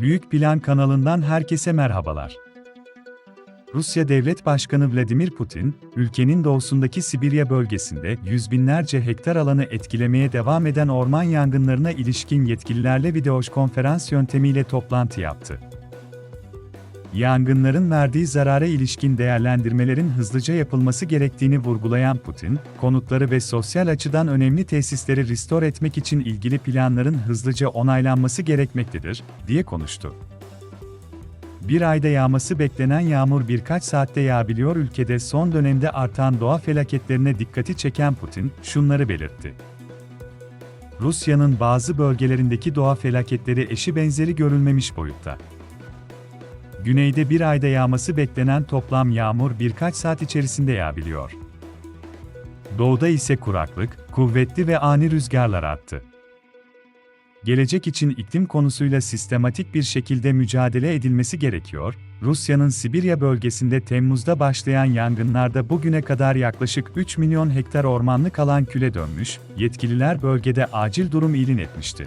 Büyük Plan kanalından herkese merhabalar. Rusya Devlet Başkanı Vladimir Putin, ülkenin doğusundaki Sibirya bölgesinde yüz binlerce hektar alanı etkilemeye devam eden orman yangınlarına ilişkin yetkililerle videokonferans yöntemiyle toplantı yaptı. Yangınların verdiği zarara ilişkin değerlendirmelerin hızlıca yapılması gerektiğini vurgulayan Putin, konutları ve sosyal açıdan önemli tesisleri restore etmek için ilgili planların hızlıca onaylanması gerekmektedir, diye konuştu. Bir ayda yağması beklenen yağmur birkaç saatte yağabiliyor ülkede son dönemde artan doğa felaketlerine dikkati çeken Putin, şunları belirtti. Rusya'nın bazı bölgelerindeki doğa felaketleri eşi benzeri görülmemiş boyutta. Güneyde bir ayda yağması beklenen toplam yağmur birkaç saat içerisinde yağabiliyor. Doğuda ise kuraklık, kuvvetli ve ani rüzgarlar arttı. Gelecek için iklim konusuyla sistematik bir şekilde mücadele edilmesi gerekiyor. Rusya'nın Sibirya bölgesinde Temmuz'da başlayan yangınlarda bugüne kadar yaklaşık 3 milyon hektar ormanlık alan küle dönmüş, yetkililer bölgede acil durum ilan etmişti.